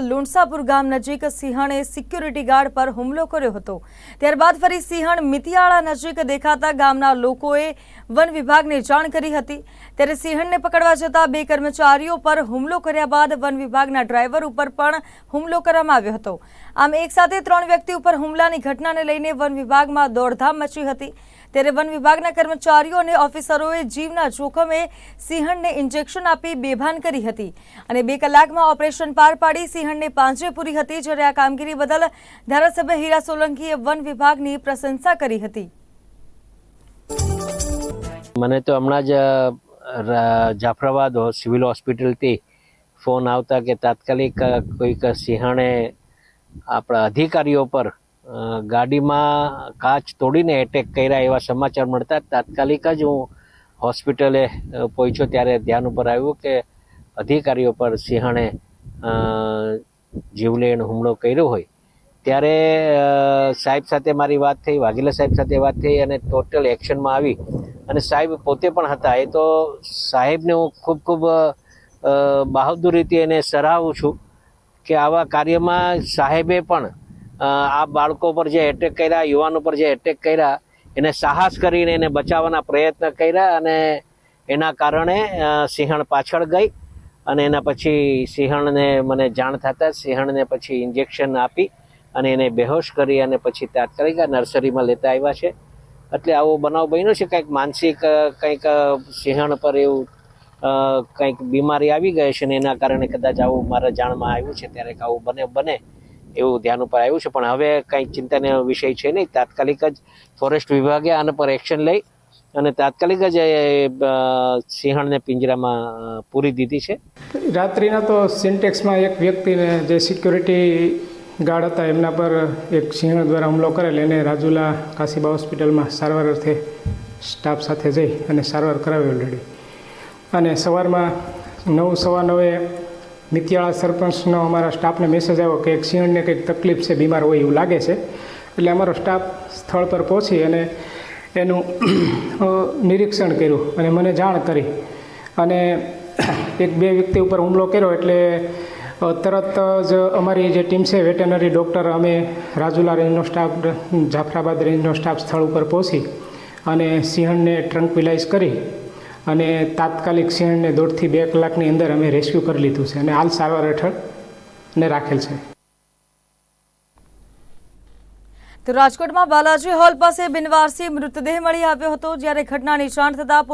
લુણસાપુર ગામ નજીક સિંહણે security guard પર હુમલો કર્યો હતો. ત્યારબાદ ફરી સિંહણ મિતિયાળા નજીક દેખાતા ગામના લોકોએ વન વિભાગને જાણ કરી હતી. ત્યારે સિંહણને પકડવા જતા બે કર્મચારીઓ પર હુમલો કર્યા બાદ વન વિભાગના ડ્રાઈવર ઉપર પણ હુમલો કરવામાં આવ્યો હતો. આમ એકસાથે ત્રણ વ્યક્તિ ઉપર હુમલાની ઘટનાને લઈને વન વિભાગમાં દોડધામ મચી હતી. ત્યારે વન વિભાગના કર્મચારીઓ અને ઓફિસરોએ જીવના જોખમે સિંહણને ઇન્જેક્શન આપી બેભાન કરી હતી અને બે કલાકમાં ઓપરેશન પાર પાડી સિંહણને પાંજરે પૂરી હતી, જ્યારે આ કામગીરી બદલ ધારાસભ્ય હીરા સોલંકીએ વન વિભાગની પ્રશંસા કરી હતી. મને તો હમણાં જ જાફરાબાદ સિવિલ હોસ્પિટલથી ફોન આવતા કે તાત્કાલિક કોઈક સિંહણે આપણા અધિકારીઓ પર ગાડીમાં કાચ તોડીને એટેક કર્યા એવા સમાચાર મળતા તાત્કાલિક જ હું હોસ્પિટલે પહોંચ્યો ત્યારે ધ્યાન ઉપર આવ્યું કે અધિકારીઓ પર સિંહણે જીવલેણ હુમલો કર્યો હોય. ત્યારે સાહેબ સાથે મારી વાત થઈ, વાઘેલા સાહેબ સાથે વાત થઈ અને ટોટલ એક્શનમાં આવી. અને સાહેબ પોતે પણ હતા. એ તો સાહેબને હું ખૂબ ખૂબ બહાદુર રીતે એને સરાહું છું કે આવા કાર્યમાં સાહેબે પણ આ બાળકો પર જે એટેક કર્યા યુવાનો પર જે એટેક કર્યા, એને સાહસ કરીને એને બચાવવાના પ્રયત્ન કર્યા અને એના કારણે સિંહણ પાછળ ગઈ અને એના પછી સિંહણને મને જાણ થતાં સિંહણને પછી ઇન્જેક્શન આપી અને એને બેહોશ કરી અને પછી તાત્કાલિક નર્સરીમાં લેતા આવ્યા છે. એટલે આવો બનાવ બન્યો છે. કંઈક માનસિક કંઈક સિંહણ પર એવું કંઈક બીમારી આવી ગઈ છે ને એના કારણે કદાચ આવું મારા જાણમાં આવ્યું છે. ત્યારે આવું બને બને. એવું ધ્યાન ઉપર આવ્યું છે. પણ હવે કંઈ ચિંતાનો વિષય છે નહીં. તાત્કાલિક જ ફોરેસ્ટ વિભાગે આના પર એક્શન લઈ અને તાત્કાલિક જ સિંહણને પિંજરામાં પૂરી દીધી છે. રાત્રિના તો સિન્ટેક્સમાં એક વ્યક્તિને જે સિક્યુરિટી ગાર્ડ હતા, એમના પર એક સિંહણ દ્વારા હુમલો કરેલ. એને રાજુલા કાશીબા હોસ્પિટલમાં સારવાર અર્થે સ્ટાફ સાથે જઈ અને સારવાર કરાવી ઓલરેડી અને સવારમાં નવ, સવા નવે મિતિયાળા સરપંચનો અમારા સ્ટાફને મેસેજ આવ્યો કે એક સિંહણને કંઈક તકલીફ છે, બીમાર હોય એવું લાગે છે. એટલે અમારો સ્ટાફ સ્થળ પર પહોંચી અને એનું નિરીક્ષણ કર્યું અને મને જાણ કરી. અને એક બે વ્યક્તિ ઉપર હુમલો કર્યો એટલે તરત જ અમારી જે ટીમ છે વેટેનરી ડૉક્ટર અમે રાજુલા રેન્જનો સ્ટાફ જાફરાબાદ રેન્જનો સ્ટાફ સ્થળ ઉપર પહોંચી અને સિંહણને ટ્રંકવિલાઇઝ કરી. અને તાત્કાલિક સિંહણને દોઢથી બે કલાકની અંદર અમે રેસ્ક્યુ કરી લીધું છે અને હાલ સારવાર હેઠળ ને રાખેલ છે. તો રાજકોટમાં બાલાજી હોલ પાસે બિનવારસી મૃતદેહ મળી આવ્યો હતો, જ્યારે ઘટનાની જાણ થતાં